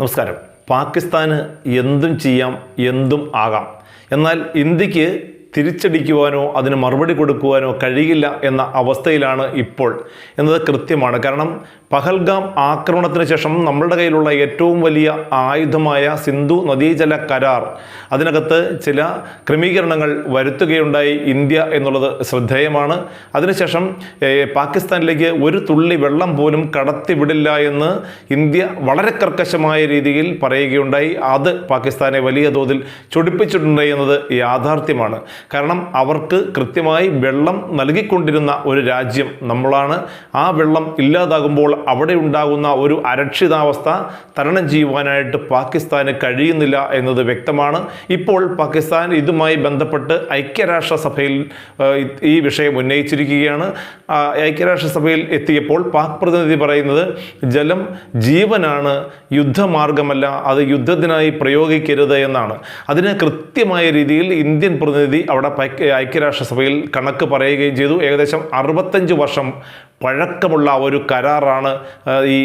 നമസ്കാരം. പാകിസ്ഥാന് എന്തും ചെയ്യാം എന്തും ആകാം. എന്നാൽ ഇന്ത്യയ്ക്ക് തിരിച്ചടിക്കുവാനോ അതിന് മറുപടി കൊടുക്കുവാനോ കഴിയില്ല എന്ന അവസ്ഥയിലാണ് ഇപ്പോൾ. എന്നത് കൃത്യമാണ്. കാരണം പഹൽഗാം ആക്രമണത്തിന് ശേഷം നമ്മളുടെ കയ്യിലുള്ള ഏറ്റവും വലിയ ആയുധമായ സിന്ധു നദീജല കരാർ. അതിനകത്ത് ചില ക്രമീകരണങ്ങൾ വരുത്തുകയുണ്ടായി ഇന്ത്യ എന്നുള്ളത് ശ്രദ്ധേയമാണ്. അതിനുശേഷം പാകിസ്ഥാനിലേക്ക് ഒരു തുള്ളി വെള്ളം പോലും കടത്തിവിടില്ല എന്ന് ഇന്ത്യ വളരെ കർക്കശമായ രീതിയിൽ പറയുകയുണ്ടായി. അത് പാകിസ്ഥാനെ വലിയ തോതിൽ ചൊടിപ്പിച്ചിട്ടുണ്ട് എന്നത് യാഥാർത്ഥ്യമാണ്. കാരണം അവർക്ക് കൃത്യമായി വെള്ളം നൽകിക്കൊണ്ടിരുന്ന ഒരു രാജ്യം നമ്മളാണ്. ആ വെള്ളം ഇല്ലാതാകുമ്പോൾ അവിടെ ഉണ്ടാകുന്ന ഒരു അരക്ഷിതാവസ്ഥ തരണം ചെയ്യുവാനായിട്ട് പാകിസ്ഥാന് കഴിയുന്നില്ല എന്നത് വ്യക്തമാണ്. ഇപ്പോൾ പാകിസ്ഥാൻ ഇതുമായി ബന്ധപ്പെട്ട് ഐക്യരാഷ്ട്രസഭയിൽ ഈ വിഷയം ഉന്നയിച്ചിരിക്കുകയാണ്. ഐക്യരാഷ്ട്രസഭയിൽ എത്തിയപ്പോൾ പാക് പ്രതിനിധി പറയുന്നത് ജലം ജീവനാണ് യുദ്ധമാർഗമല്ല അത് യുദ്ധത്തിനായി പ്രയോഗിക്കരുത് എന്നാണ്. അതിന് കൃത്യമായ രീതിയിൽ ഇന്ത്യൻ പ്രതിനിധി അവിടെ ഐക്യരാഷ്ട്രസഭയിൽ കണക്ക് പറയുകയും ചെയ്തു. ഏകദേശം അറുപത്തഞ്ച് വർഷം പഴക്കമുള്ള ഒരു കരാറാണ് ഈ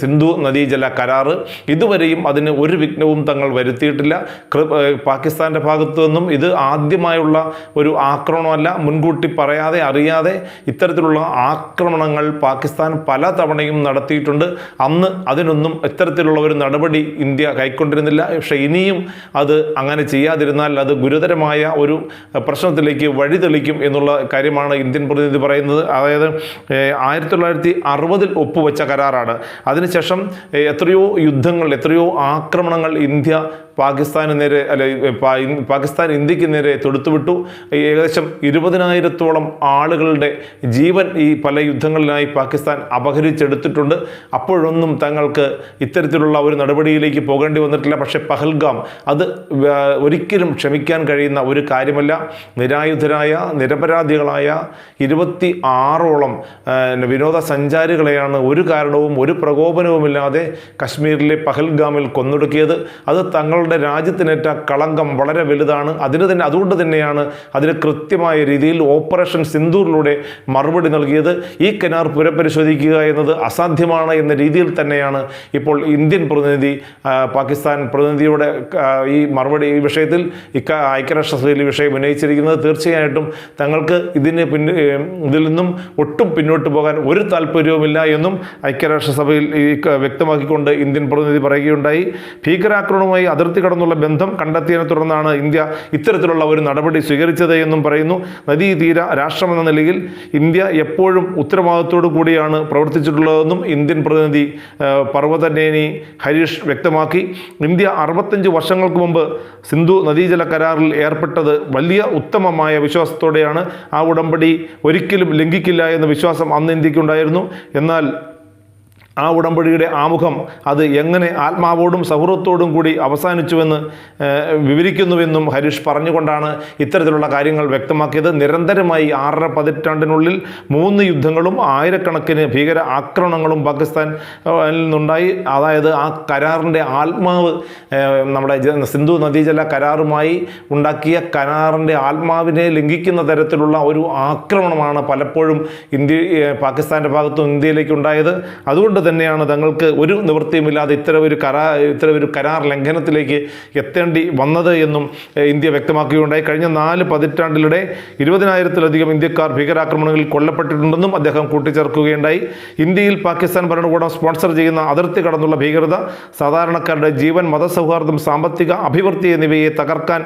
സിന്ധു നദീജല കരാറ്. ഇതുവരെയും അതിന് ഒരു വിഘ്നവും തങ്ങൾ വരുത്തിയിട്ടില്ല. പാകിസ്ഥാന്റെ ഭാഗത്തു നിന്നും ഇത് ആദ്യമായുള്ള ഒരു ആക്രമണമല്ല. മുൻകൂട്ടി പറയാതെ അറിയാതെ ഇത്തരത്തിലുള്ള ആക്രമണങ്ങൾ പാകിസ്ഥാൻ പല തവണയും നടത്തിയിട്ടുണ്ട്. അന്ന് അതിനൊന്നും ഇത്തരത്തിലുള്ള ഒരു നടപടി ഇന്ത്യ കൈക്കൊണ്ടിരുന്നില്ല. പക്ഷേ ഇനിയും അത് അങ്ങനെ ചെയ്യാതിരുന്നാൽ അത് ഗുരുതരമായ ഒരു പ്രശ്നത്തിലേക്ക് വഴിതെളിക്കും എന്നുള്ള കാര്യമാണ് ഇന്ത്യൻ പ്രതിനിധി പറയുന്നത്. അതായത് ആയിരത്തി തൊള്ളായിരത്തി അറുപതിൽ ഒപ്പുവെച്ച കരാറാണ്. അതിനുശേഷം എത്രയോ യുദ്ധങ്ങൾ എത്രയോ ആക്രമണങ്ങൾ ഇന്ത്യ പാകിസ്ഥാന് നേരെ അല്ലെ പാകിസ്ഥാൻ ഇന്ത്യയ്ക്ക് നേരെ തൊടുത്തുവിട്ടു. ഏകദേശം ഇരുപതിനായിരത്തോളം ആളുകളുടെ ജീവൻ ഈ പല യുദ്ധങ്ങളിലായി പാകിസ്ഥാൻ അപഹരിച്ചെടുത്തിട്ടുണ്ട്. അപ്പോഴൊന്നും തങ്ങൾക്ക് ഇത്തരത്തിലുള്ള ഒരു നടപടിയിലേക്ക് പോകേണ്ടി വന്നിട്ടില്ല. പക്ഷേ പഹൽഗാം അത് ഒരിക്കലും ക്ഷമിക്കാൻ കഴിയുന്ന ഒരു കാര്യമല്ല. നിരായുധരായ നിരപരാധികളായ ഇരുപത്തി ആറോളം വിനോദസഞ്ചാരികളെയാണ് ഒരു കാരണവും ഒരു പ്രകോപനവുമില്ലാതെ കശ്മീരിലെ പഹൽഗാമിൽ കൊന്നൊടുക്കിയത്. അത് തങ്ങളുടെ രാജ്യത്തിനേറ്റ കളങ്കം വളരെ വലുതാണ്. അതിന് തന്നെ അതുകൊണ്ട് തന്നെയാണ് അതിന് കൃത്യമായ രീതിയിൽ ഓപ്പറേഷൻ സിന്ദൂറിലൂടെ മറുപടി നൽകിയത്. ഈ കനാർ പുനഃപരിശോധിക്കുക എന്നത് അസാധ്യമാണ് എന്ന രീതിയിൽ തന്നെയാണ് ഇപ്പോൾ ഇന്ത്യൻ പ്രതിനിധി പാകിസ്ഥാൻ പ്രതിനിധിയുടെ ഈ മറുപടി ഈ വിഷയത്തിൽ ഇക്ക ഐക്യരാഷ്ട്രസഭയിൽ വിഷയം ഉന്നയിച്ചിരിക്കുന്നത്. തീർച്ചയായിട്ടും തങ്ങൾക്ക് ഇതിന് പിന്നെ ഇതിൽ നിന്നും ഒട്ടും പിന്നോട്ട് പോകാൻ ഒരു താല്പര്യവുമില്ല എന്നും ഐക്യരാഷ്ട്രസഭയിൽ ഈ വ്യക്തമാക്കിക്കൊണ്ട് ഇന്ത്യൻ പ്രതിനിധി പറയുകയുണ്ടായി. ഭീകരാക്രമണവുമായി അതിർത്തി കടന്നുള്ള ബന്ധം കണ്ടെത്തിയതിനെ തുടർന്നാണ് ഇന്ത്യ ഇത്തരത്തിലുള്ള ഒരു നടപടി സ്വീകരിച്ചത് എന്നും പറയുന്നു. നദീതീര രാഷ്ട്രമെന്ന നിലയിൽ ഇന്ത്യ എപ്പോഴും ഉത്തരവാദിത്തോടു കൂടിയാണ് പ്രവർത്തിച്ചിട്ടുള്ളതെന്നും ഇന്ത്യൻ പ്രതിനിധി പർവതനേനി ഹരീഷ് വ്യക്തമാക്കി. ഇന്ത്യ അറുപത്തഞ്ച് വർഷങ്ങൾക്ക് മുമ്പ് സിന്ധു നദീജല കരാറിൽ ഏർപ്പെട്ടത് വലിയ ഉത്തമമായ വിശ്വാസത്തോടെയാണ്. ആ ഉടമ്പടി ഒരിക്കലും ലംഘിക്കില്ല എന്ന വിശ്വാസം അന്ന് ഇന്ത്യക്കുണ്ടായിരുന്നു. എന്നാൽ ആ ഉടമ്പടിയുടെ ആമുഖം അത് എങ്ങനെ ആത്മാവോടും സൗഹൃദത്തോടും കൂടി അവസാനിച്ചുവെന്ന് വിവരിക്കുന്നുവെന്നും ഹരീഷ് പറഞ്ഞുകൊണ്ടാണ് ഇത്തരത്തിലുള്ള കാര്യങ്ങൾ വ്യക്തമാക്കിയത്. നിരന്തരമായി ആറര പതിറ്റാണ്ടിനുള്ളിൽ മൂന്ന് യുദ്ധങ്ങളും ആയിരക്കണക്കിന് ഭീകര ആക്രമണങ്ങളും പാകിസ്ഥാൻ നിന്നുണ്ടായി. അതായത് ആ കരാറിന്റെ ആത്മാവ് നമ്മുടെ സിന്ധു നദീജല കരാറുമായി ഉണ്ടാക്കിയ കരാറിന്റെ ആത്മാവിനെ ലംഘിക്കുന്ന തരത്തിലുള്ള ഒരു ആക്രമണമാണ് പലപ്പോഴും ഇന്ത്യ പാകിസ്ഥാന്റെ ഭാഗത്തും ഇന്ത്യയിലേക്ക് ഉണ്ടായത് അതുകൊണ്ട് തന്നെയാണ് തങ്ങൾക്ക് ഒരു നിവൃത്തിയുമില്ലാതെ ഇത്തരം ഒരു കരാ ഇത്തരം ഒരു കരാർ ലംഘനത്തിലേക്ക് എത്തേണ്ടി വന്നത് എന്നും ഇന്ത്യ വ്യക്തമാക്കുകയുണ്ടായി. കഴിഞ്ഞ നാല് പതിറ്റാണ്ടിലൂടെ ഇരുപതിനായിരത്തിലധികം ഇന്ത്യക്കാർ ഭീകരാക്രമണങ്ങളിൽ കൊല്ലപ്പെട്ടിട്ടുണ്ടെന്നും അദ്ദേഹം കൂട്ടിച്ചേർക്കുകയുണ്ടായി. ഇന്ത്യയിൽ പാകിസ്ഥാൻ ഭരണകൂടം സ്പോൺസർ ചെയ്യുന്ന അതിർത്തി കടന്നുള്ള ഭീകരത സാധാരണക്കാരുടെ ജീവൻ മതസൗഹാർദ്ദം സാമ്പത്തിക അഭിവൃദ്ധി എന്നിവയെ തകർക്കാൻ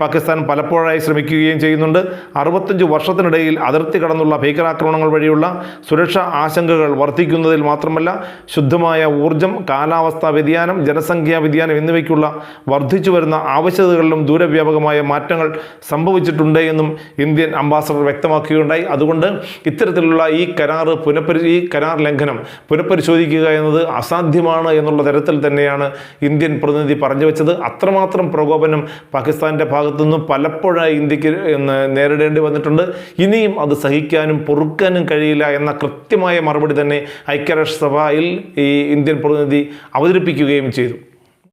പാകിസ്ഥാൻ പലപ്പോഴായി ശ്രമിക്കുകയും ചെയ്യുന്നുണ്ട്. അറുപത്തഞ്ച് വർഷത്തിനിടയിൽ അതിർത്തി കടന്നുള്ള ഭീകരാക്രമണങ്ങൾ വഴിയുള്ള സുരക്ഷാ ആശങ്കകൾ വർദ്ധിക്കുന്നതിൽ മാത്രമല്ല ശുദ്ധമായ ഊർജം കാലാവസ്ഥാ വ്യതിയാനം ജനസംഖ്യാ വ്യതിയാനം എന്നിവയ്ക്കുള്ള വർദ്ധിച്ചു വരുന്ന ആവശ്യകതകളിലും ദൂരവ്യാപകമായ മാറ്റങ്ങൾ സംഭവിച്ചിട്ടുണ്ട് എന്നും ഇന്ത്യൻ അംബാസഡർ വ്യക്തമാക്കുകയുണ്ടായി. അതുകൊണ്ട് ഇത്തരത്തിലുള്ള ഈ കരാർ പുനഃപരി ഈ കരാർ ലംഘനം പുനഃപരിശോധിക്കുക എന്നത് അസാധ്യമാണ് എന്നുള്ള തരത്തിൽ തന്നെയാണ് ഇന്ത്യൻ പ്രതിനിധി പറഞ്ഞു വെച്ചത്. അത്രമാത്രം പ്രകോപനം പാകിസ്ഥാന്റെ ഭാഗത്തു നിന്നും പലപ്പോഴായി ഇന്ത്യയ്ക്ക് നേരിടേണ്ടി വന്നിട്ടുണ്ട്. ഇനിയും അത് സഹിക്കാനും പൊറുക്കാനും കഴിയില്ല എന്ന കൃത്യമായ മറുപടി തന്നെ ഐക്യരാഷ്ട്രസഭയിൽ ഈ ഇന്ത്യൻ പ്രതിനിധി അവതരിപ്പിക്കുകയും ചെയ്തു.